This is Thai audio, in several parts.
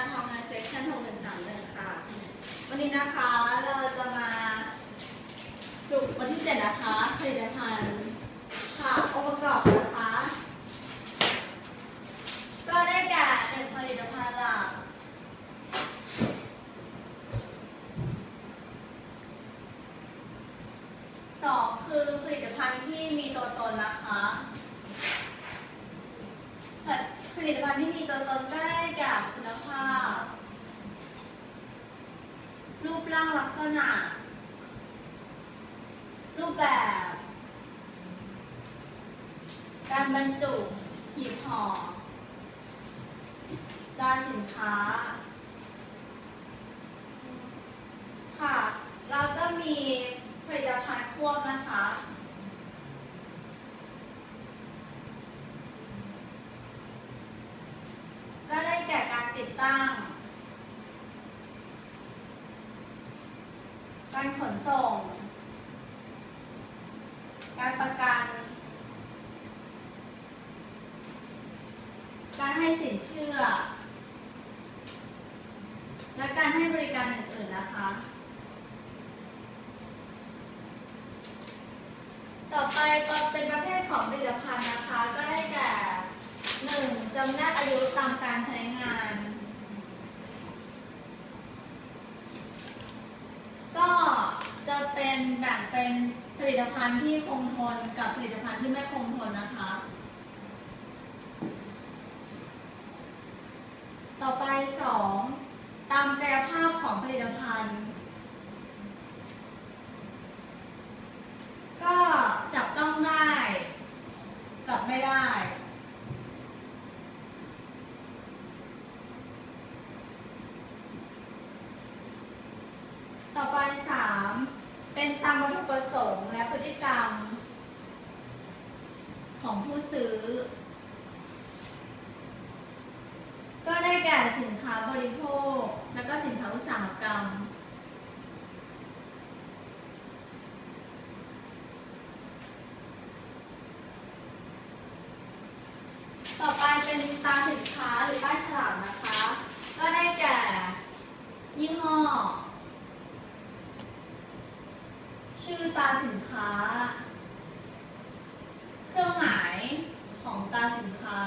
การทำงานเซสชั่นหกหนึ่งสามหนึ่งค่ะ วันนี้นะคะเราจะมาดูวันที่เจ็ดนะคะผลิตภัณฑ์ค่ะองค์ประกอบนะคะ ก็ได้แก่หนึ่งผลิตภัณฑ์หลักสองคือผลิตภัณฑ์ที่มีตัวตนนะคะ ผลิตภัณฑ์ที่มีตัวตนได้แก่คุณภาพ รูปร่างลักษณะ รูปแบบ การบรรจุหีบห่อตาสินค้า ค่ะ แล้วก็มีผลิตภัณฑ์ควบนะคะ ก็ได้แก่การ ตั้ง การขนส่ง การประกัน การให้สินเชื่อ และการให้บริการอื่น ๆ นะคะ ต่อไปเป็นประเภทของผลิตภัณฑ์นะคะ ก็ได้แก่ 1. จำแนกอายุตามการใช้งาน ก็จะ เป็นแบ่งเป็นผลิตภัณฑ์ที่คงทนกับผลิตภัณฑ์ที่ไม่คงทนนะคะ ต่อไป 2. ตามกายภาพของผลิตภัณฑ์ ก็จับต้องได้กับไม่ได้ ต่อไป 3. เป็นตามวัตถุประสงค์และพฤติกรรม ของผู้ซื้อ ก็ได้แก่สินค้าบริโภค และก็สินค้าอุตสาหกรรม ต่อไปเป็นตาสินค้าหรือป้ายฉลากนะคะ ก็ได้แก่ ยี่ห้อ ชื่อตราสินค้า เครื่องหมายของตราสินค้า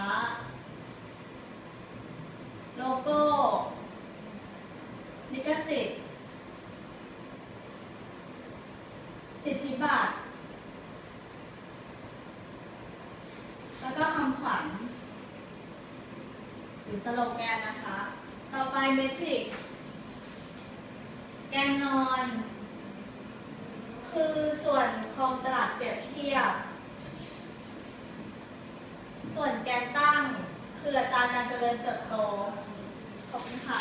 โลโก้ลิขสิทธิ์สิทธิบัตรแล้วก็คำขวัญหรือสโลแกนนะคะ ต่อไปเมทริกแกนนอน วนคองตลาดเปรียบเทียบ ส่วนแกนตั้งคืออัตราการเจริญเติบโต ขอบคุณค่ะ